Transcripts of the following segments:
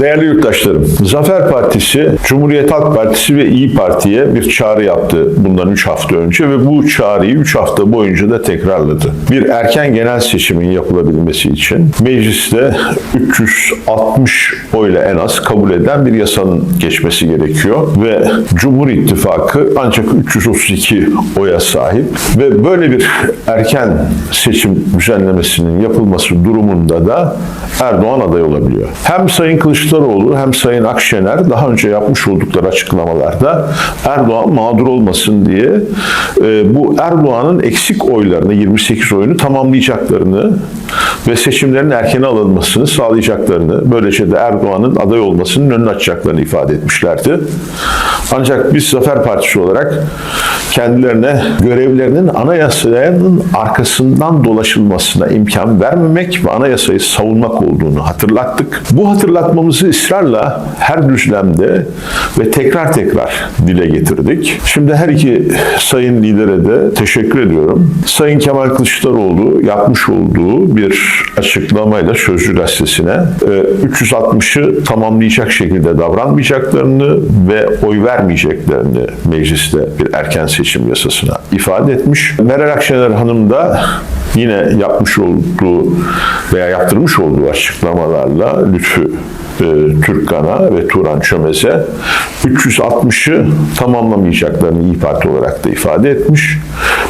Değerli yurttaşlarım, Zafer Partisi, Cumhuriyet Halk Partisi ve İyi Parti'ye bir çağrı yaptı bundan 3 hafta önce ve bu çağrıyı 3 hafta boyunca da tekrarladı. Bir erken genel seçimin yapılabilmesi için mecliste 360 oyla en az kabul eden bir yasanın geçmesi gerekiyor ve Cumhur İttifakı ancak 332 oya sahip ve böyle bir erken seçim düzenlemesinin yapılması durumunda da Erdoğan aday olabiliyor. Hem Sayın Kılıçdaroğlu hem Sayın Akşener daha önce yapmış oldukları açıklamalarda Erdoğan mağdur olmasın diye e, bu Erdoğan'ın eksik oylarını 28 oyunu tamamlayacaklarını ve seçimlerin erken alınmasını sağlayacaklarını böylece de Erdoğan'ın aday olmasının önünü açacaklarını ifade etmişlerdi. Ancak biz Zafer Partisi olarak kendilerine görevlerinin anayasanın arkasından dolaşılmasına imkan vermemek ve anayasayı savunmak olduğunu hatırlattık. Bu hatırlatmamızı ısrarla her düzlemde ve tekrar tekrar dile getirdik. Şimdi her iki sayın lidere de teşekkür ediyorum. Sayın Kemal Kılıçdaroğlu yapmış olduğu bir açıklamayla Sözcü Gazetesi'ne e, 360'ı tamamlayacak şekilde davranmayacaklarını ve oy vermeyeceklerini mecliste bir erken seçim yasasına ifade etmiş. Meral Akşener Hanım da yine yapmış olduğu veya yaptırmış olduğu açıklamalarla Lütfü e, Türkkan'a ve Turan Çömez'e 360'ı tamamlamayacaklarını İYİ Parti olarak da ifade etmiş.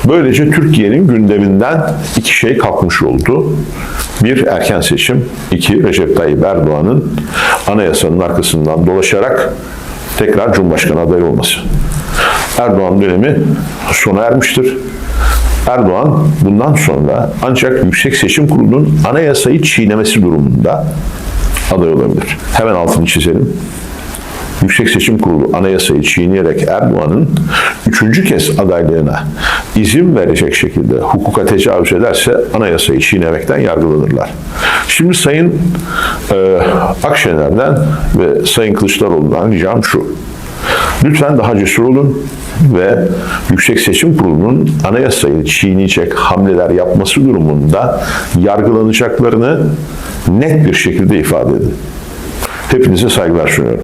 Böylece Türkiye'nin gündeminden iki şey kalkmış oldu. Bir erken seçim, iki Recep Tayyip Erdoğan'ın anayasanın arkasından dolaşarak tekrar Cumhurbaşkanı adayı olması. Erdoğan dönemi sona ermiştir. Erdoğan bundan sonra ancak Yüksek Seçim Kurulu'nun anayasayı çiğnemesi durumunda aday olabilir. Hemen altını çizelim. Yüksek Seçim Kurulu anayasayı çiğneyerek Erdoğan'ın üçüncü kez adaylığına izin verecek şekilde hukuka tecavüz ederse anayasayı çiğnemekten yargılanırlar. Şimdi Sayın e, Akşener'den ve Sayın Kılıçdaroğlu'ndan ricam şu. Lütfen daha cesur olun ve Yüksek Seçim Kurulu'nun anayasayı çiğneyecek hamleler yapması durumunda yargılanacaklarını net bir şekilde ifade edin. Hepinize saygılar sunuyorum.